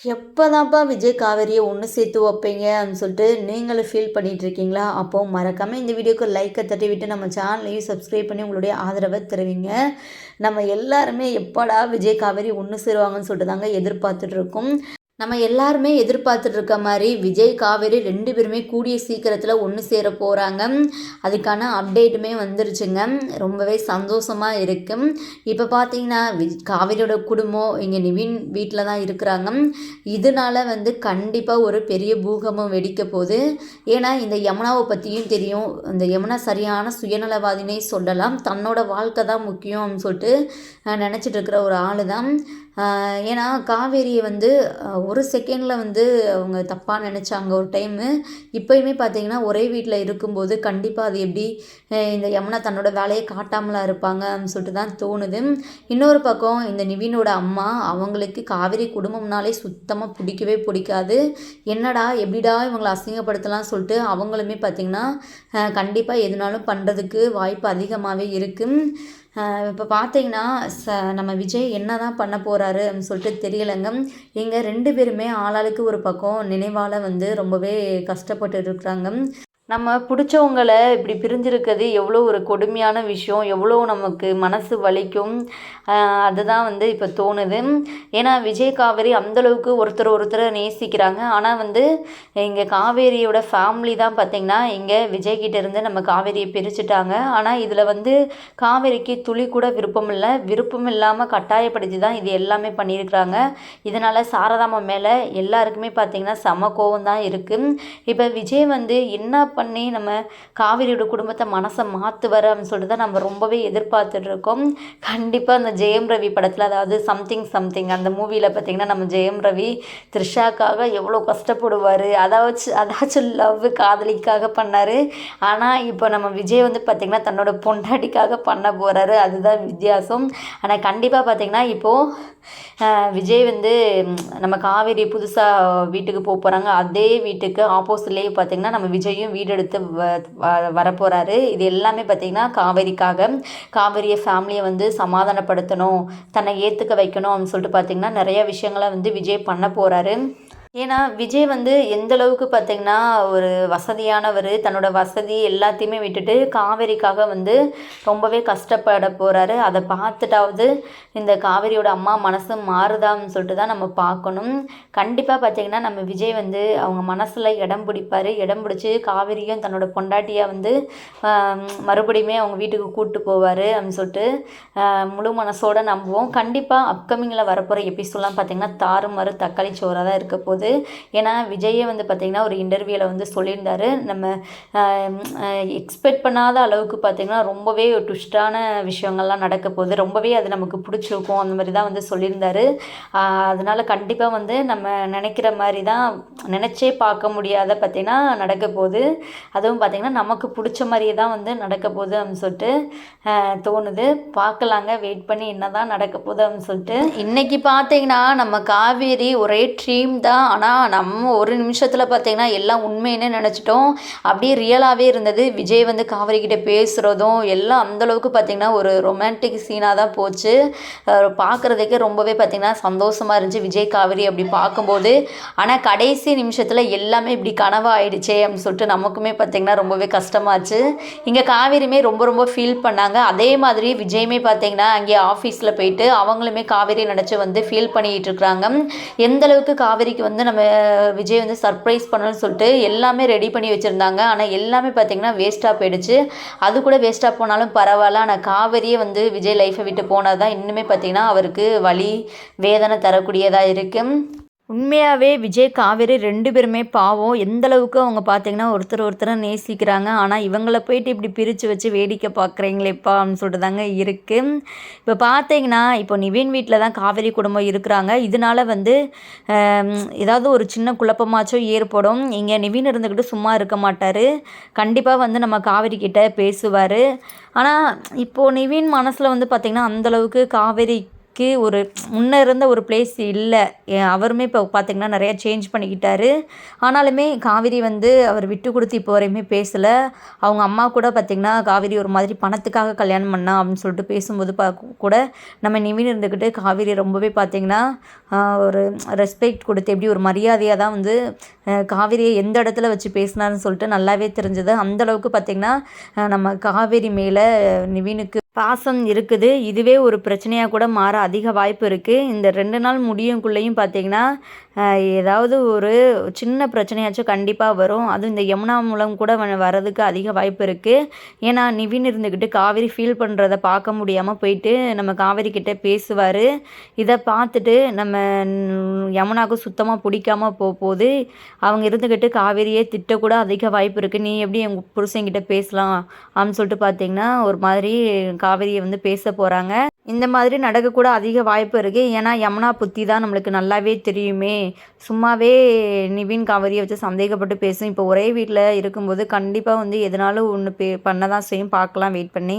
எப்போதான்ப்பா விஜய் காவேரியை ஒன்று சேர்த்து வைப்பீங்க அப்படின்னு சொல்லிட்டு நீங்களும் ஃபீல் பண்ணிகிட்டு இருக்கீங்களா? அப்போ மறக்காமல் இந்த வீடியோக்கு லைக்கை தட்டி விட்டு நம்ம சேனலையும் சப்ஸ்கிரைப் பண்ணி உங்களுடைய ஆதரவை தருவீங்க. நம்ம எல்லாருமே எப்படா விஜய் காவேரி ஒன்று சேருவாங்கன்னு சொல்லிட்டு தாங்க எதிர்பார்த்துட்ருக்கோம் நம்ம எல்லாருமே எதிர்பார்த்துட்டு இருக்க மாதிரி விஜய் காவேரி ரெண்டு பேருமே கூடிய சீக்கிரத்தில் ஒன்று சேர போகிறாங்க அதுக்கான அப்டேட்டுமே வந்துருச்சுங்க. ரொம்பவே சந்தோஷமாக இருக்குது இப்போ பார்த்தீங்கன்னா விஜ் காவேரியோட குடும்பம் இங்கே நிவின் வீட்டில் தான் இருக்கிறாங்க. இதனால வந்து கண்டிப்பாக ஒரு பெரிய பூகம்பம் வெடிக்க போகுது. ஏன்னா இந்த யமுனாவை பற்றியும் தெரியும். இந்த யமுனா சரியான சுயநலவாதினே சொல்லலாம். தன்னோட வாழ்க்கை தான் முக்கியம்னு சொல்லிட்டு நினச்சிட்டு இருக்கிற ஒரு ஆள் தான் ஏன்னா காவேரியை வந்து ஒரு செகண்டில் வந்து அவங்க தப்பாக நினச்சாங்க ஒரு டைமு இப்போயுமே பார்த்தீங்கன்னா ஒரே வீட்டில் இருக்கும்போது கண்டிப்பாக அது எப்படி இந்த யமுனா தன்னோட வேலையை காட்டாமலா இருப்பாங்க அப்படின்னு சொல்லிட்டு தான் தோணுது. இன்னொரு பக்கம் இந்த நிவினோட அம்மா அவங்களுக்கு காவேரி குடும்பம்னாலே சுத்தமாக பிடிக்கவே பிடிக்காது. என்னடா எப்படிடா இவங்களை அசிங்கப்படுத்தலாம் சொல்லிட்டு அவங்களுமே பார்த்திங்கன்னா கண்டிப்பாக எதுனாலும் பண்ணுறதுக்கு வாய்ப்பு அதிகமாகவே இருக்குது இப்போ பார்த்தீங்கன்னா ச நம்ம விஜய் என்ன தான் பண்ண போகிறாரு அப்படின்னு சொல்லிட்டு தெரியலைங்க. இங்கே ரெண்டு பேருமே ஆளாளுக்கு ஒரு பக்கம் நினைவால் வந்து ரொம்பவே கஷ்டப்பட்டு இருக்கிறாங்க நம்ம பிடிச்சவங்கள இப்படி பிரிஞ்சிருக்கிறது எவ்வளோ ஒரு கொடுமையான விஷயம் எவ்வளோ நமக்கு மனசு வலிக்கும். அதுதான் வந்து இப்போ தோணுது. ஏன்னா விஜய் காவேரி அந்தளவுக்கு ஒருத்தர் ஒருத்தரை நேசிக்கிறாங்க. ஆனால் வந்து இங்கே காவேரியோட ஃபேமிலி தான் பார்த்திங்கன்னா இங்கே விஜய்கிட்ட இருந்து நம்ம காவேரியை பிரிச்சுட்டாங்க. ஆனால் இதில் வந்து காவேரிக்கு துளி கூட விருப்பம் இல்லை விருப்பம் இல்லாமல் கட்டாயப்படுத்தி தான் இது எல்லாமே பண்ணியிருக்கிறாங்க. இதனால் சாரதாமா மேலே எல்லாருக்குமே பார்த்திங்கன்னா செம கோவம் தான் இருக்குது இப்போ விஜய் வந்து என்ன பண்ணி நம்ம காவிரியோட குடும்பத்தை மனசை மாற்றுவார் அப்படின்னு சொல்லிட்டு தான் நம்ம ரொம்பவே எதிர்பார்த்துட்டு இருக்கோம். கண்டிப்பாக அந்த ஜெயம் ரவி படத்தில் அதாவது சம்திங் சம்திங் அந்த மூவியில் பார்த்திங்கன்னா நம்ம ஜெயம் ரவி த்ரிஷாக்காக எவ்வளோ கஷ்டப்படுவார். அதாச்சும் அதாச்சும் லவ் காதலிக்காக பண்ணார். ஆனால் இப்போ நம்ம விஜய் வந்து பார்த்திங்கன்னா தன்னோட பொண்டாட்டிக்காக பண்ண போகிறாரு அதுதான் வித்தியாசம். ஆனால் கண்டிப்பாக பார்த்திங்கன்னா இப்போது விஜய் வந்து நம்ம காவேரி புதுசாக வீட்டுக்கு போக போகிறாங்க அதே வீட்டுக்கு ஆப்போசிட்லேயே பார்த்திங்கன்னா நம்ம விஜயும் வீடு எடுத்து வ வ- வரப்போகிறாரு இது எல்லாமே பார்த்திங்கன்னா காவேரிக்காக. காவேரியை ஃபேமிலியை வந்து சமாதானப்படுத்தணும் தன்னை ஏற்றுக்க வைக்கணும் அப்படின்னு சொல்லிட்டு பார்த்திங்கன்னா நிறைய விஷயங்களை வந்து விஜய் பண்ண போகிறாரு ஏன்னா விஜய் வந்து எந்த அளவுக்கு பார்த்தீங்கன்னா ஒரு வசதியானவர் தன்னோட வசதி எல்லாத்தையுமே விட்டுட்டு காவேரிக்காக வந்து ரொம்பவே கஷ்டப்பட போகிறாரு அதை பார்த்துட்டாவது இந்த காவேரியோட அம்மா மனசு மாறுதான்னு சொல்லிட்டு தான் நம்ம பார்க்கணும் கண்டிப்பாக பார்த்தீங்கன்னா நம்ம விஜய் வந்து அவங்க மனசில் இடம் பிடிப்பார். இடம் பிடிச்சி காவேரியும் தன்னோட பொண்டாட்டியாக வந்து மறுபடியுமே அவங்க வீட்டுக்கு கூப்பிட்டு போவார் அப்படின்னு சொல்லிட்டு முழு மனசோட நம்புவோம். கண்டிப்பாக அப்கமிங்கில் வரப்போகிற எபிசோட்லாம் பார்த்தீங்கன்னா தாறுமாறு தக்காளி சோறாக தான் இருக்க போகுது. ஏன்னா விஜயே வந்து பார்த்திங்கன்னா ஒரு இன்டர்வியூவில் வந்து சொல்லியிருந்தாரு. நம்ம எக்ஸ்பெக்ட் பண்ணாத அளவுக்கு பார்த்திங்கன்னா ரொம்பவே ட்விஸ்டான விஷயங்கள்லாம் நடக்க போகுது. ரொம்பவே அது நமக்கு பிடிச்சிருக்கும் அந்த மாதிரி தான் வந்து சொல்லியிருந்தாரு. அதனால் கண்டிப்பாக வந்து நம்ம நினைக்கிற மாதிரி தான் நினச்சே பார்க்க முடியாத பார்த்திங்கன்னா நடக்க போகுது. அதுவும் பார்த்திங்கன்னா நமக்கு பிடிச்ச மாதிரியே தான் வந்து நடக்க போகுது அப்படின்னு சொல்லிட்டு தோணுது. பார்க்கலாங்க. வெயிட் பண்ணி என்ன தான் நடக்க போகுது அப்படின்னு சொல்லிட்டு. இன்றைக்கி பார்த்தீங்கன்னா நம்ம காவேரி ஒரே ட்ரீம் தான் ஆனால் நம்ம ஒரு நிமிஷத்தில் பார்த்தீங்கன்னா எல்லாம் உண்மைன்னு நினச்சிட்டோம். அப்படியே ரியலாகவே இருந்தது. விஜய் வந்து காவேரி பேசுகிறதும் எல்லாம் அந்தளவுக்கு பார்த்திங்கன்னா ஒரு ரொமான்டிக் சீனாக தான் போச்சு. பார்க்குறதுக்கே ரொம்பவே பார்த்திங்கன்னா சந்தோஷமாக இருந்துச்சு விஜய் காவேரி அப்படி பார்க்கும்போது ஆனால் கடைசி நிமிஷத்தில் எல்லாமே இப்படி கனவாக ஆயிடுச்சே அப்படின்னு சொல்லிட்டு நமக்குமே பார்த்திங்கன்னா ரொம்பவே கஷ்டமாச்சு இங்கே காவேரியுமே ரொம்ப ரொம்ப ஃபீல் பண்ணாங்க. அதே மாதிரி விஜயுமே பார்த்திங்கன்னா அங்கே ஆஃபீஸில் போயிட்டு அவங்களுமே காவேரி நினச்சி வந்து ஃபீல் பண்ணிகிட்டு இருக்கிறாங்க எந்த அளவுக்கு காவேரிக்கு வந்து நம்ம விஜய் வந்து சர்ப்ரைஸ் பண்ணணும்னு சொல்லிட்டு எல்லாமே ரெடி பண்ணி வச்சுருந்தாங்க. ஆனால் எல்லாமே பார்த்திங்கன்னா வேஸ்ட்டாக போயிடுச்சு. அது கூட வேஸ்ட்டாக போனாலும் பரவாயில்ல. ஆனால் காவேரியே வந்து விஜய் லைஃப்பை விட்டு போனது தான் இன்னுமே பார்த்திங்கன்னா அவருக்கு வலி வேதனை தரக்கூடியதாக இருக்குது உண்மையாகவே விஜய் காவேரி ரெண்டு பேருமே பாவம். எந்த அளவுக்கு அவங்க பார்த்தீங்கன்னா ஒருத்தர் ஒருத்தரை நேசிக்கிறாங்க. ஆனால் இவங்கள போயிட்டு இப்படி பிரித்து வச்சு வேடிக்கை பார்க்குறீங்களேப்பா அப்படின்னு சொல்லிட்டு தாங்க இருக்குது இப்போ பார்த்தீங்கன்னா இப்போ நிவின் வீட்டில் தான் காவேரி குடும்பம் இருக்கிறாங்க. இதனால வந்து ஏதாவது ஒரு சின்ன குழப்பமாச்சும் ஏற்படும். இங்கே நிவின் இருந்துக்கிட்டு சும்மா இருக்க மாட்டார். கண்டிப்பாக வந்து நம்ம காவேரி கிட்டே பேசுவார். ஆனால் இப்போது நிவின் மனசில் வந்து பார்த்திங்கன்னா அந்தளவுக்கு காவேரி அவருக்கு ஒரு முன்னே இருந்த ஒரு பிளேஸ் இல்லை. அவருமே இப்போ பார்த்திங்கன்னா நிறையா சேஞ்ச் பண்ணிக்கிட்டாரு. ஆனாலுமே காவேரி வந்து அவர் விட்டு கொடுத்து இப்போ வரையுமே பேசலை. அவங்க அம்மா கூட பார்த்திங்கன்னா காவேரி ஒரு மாதிரி பணத்துக்காக கல்யாணம் பண்ணா அப்படின்னு சொல்லிட்டு பேசும்போது பா கூட நம்ம நிவின் இருந்துக்கிட்டு காவிரி ரொம்பவே பார்த்திங்கன்னா ஒரு ரெஸ்பெக்ட் கொடுத்து எப்படி ஒரு மரியாதையாக தான் வந்து காவிரியை எந்த இடத்துல வச்சு பேசினாருன்னு சொல்லிட்டு நல்லாவே தெரிஞ்சது. அந்தளவுக்கு பார்த்திங்கன்னா நம்ம காவேரி மேலே நிவினுக்கு பாசம் இருக்குது. இதுவே ஒரு பிரச்சனையாக கூட மாற அதிக வாய்ப்பு இருக்குது இந்த ரெண்டு நாள் முடியும்குள்ளேயும் பார்த்தீங்கன்னா ஏதாவது ஒரு சின்ன பிரச்சனையாச்சும் கண்டிப்பாக வரும். அதுவும் இந்த யமுனா மூலம் கூட வர்றதுக்கு அதிக வாய்ப்பு இருக்குது ஏன்னா நிவின் இருந்துக்கிட்டு காவேரி ஃபீல் பண்ணுறத பார்க்க முடியாமல் போயிட்டு நம்ம காவேரி கிட்டே பேசுவார். இதை பார்த்துட்டு நம்ம யமுனாவுக்கு சுத்தமாக பிடிக்காமல் போக போகுது அவங்க இருந்துக்கிட்டு காவேரியே திட்டக்கூட அதிக வாய்ப்பு இருக்குது நீ எப்படி எங்கள் புருஷங்கிட்ட பேசலாம்? அப்படின்னு சொல்லிட்டு பார்த்தீங்கன்னா ஒரு மாதிரி காவிரியை வந்து பேச போகிறாங்க இந்த மாதிரி நடக்கக்கூட அதிக வாய்ப்பு இருக்குது ஏன்னா யமுனா புத்தி தான் நம்மளுக்கு நல்லாவே தெரியுமே. சும்மாவே நிவின் காவேரியை வச்சு சந்தேகப்பட்டு பேசும். இப்போ ஒரே வீட்டில் இருக்கும்போது கண்டிப்பாக வந்து எதனாலும் ஒன்று பே பண்ண தான் செய்யும். பார்க்கலாம் வெயிட் பண்ணி.